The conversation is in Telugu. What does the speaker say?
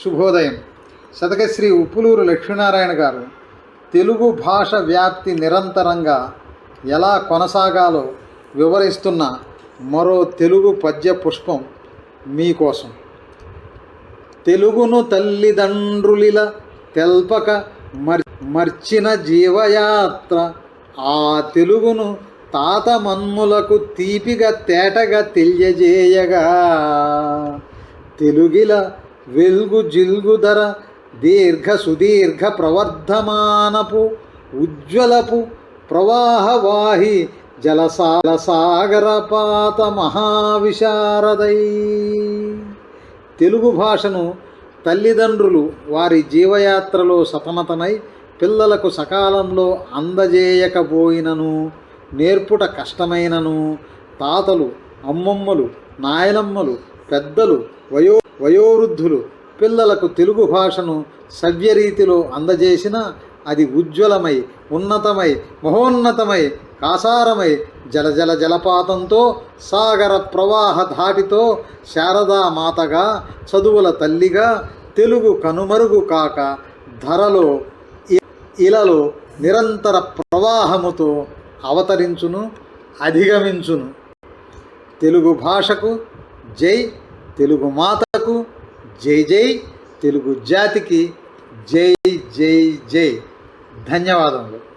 శుభోదయం. శతకశ్రీ ఉప్పులూరు లక్ష్మీనారాయణ గారు తెలుగు భాష వ్యాప్తి నిరంతరంగా ఎలా కొనసాగాలో వివరిస్తున్న మరో తెలుగు పద్య పుష్పం మీకోసం తెలుగును తల్లిదండ్రులిల తెల్పక మర్ మర్చిన జీవయాత్ర ఆ తెలుగును తాత మన్ములకు తీపిగా తేటగా తెలియజేయగా. తెలుగిల వెల్గు జిల్గుధర దీర్ఘ సుదీర్ఘ ప్రవర్ధమానపు ఉజ్వలపు ప్రవాహవాహి జలసాల సాగరపాత మహావిశారదై. తెలుగు భాషను తల్లిదండ్రులు వారి జీవయాత్రలో సతమతమై పిల్లలకు సకాలంలో అందజేయకపోయినను నేర్పుట కష్టమైనను తాతలు అమ్మమ్మలు నాయనమ్మలు పెద్దలు వయో వయోవృద్ధులు పిల్లలకు తెలుగు భాషను సవ్యరీతిలో అందజేసిన అది ఉజ్వలమై ఉన్నతమై మహోన్నతమై కాసారమై జలజల జలపాతంతో సాగర ప్రవాహ ధాటితో శారదా మాతగా చదువుల తల్లిగా తెలుగు కనుమరుగు కాక ధరలో ఇలలో నిరంతర ప్రవాహముతో అవతరించును అధిగమించును. తెలుగు భాషకు జై తెలుగు మాతకు జై జై తెలుగు జాతికి జై జై జై. ధన్యవాదములు.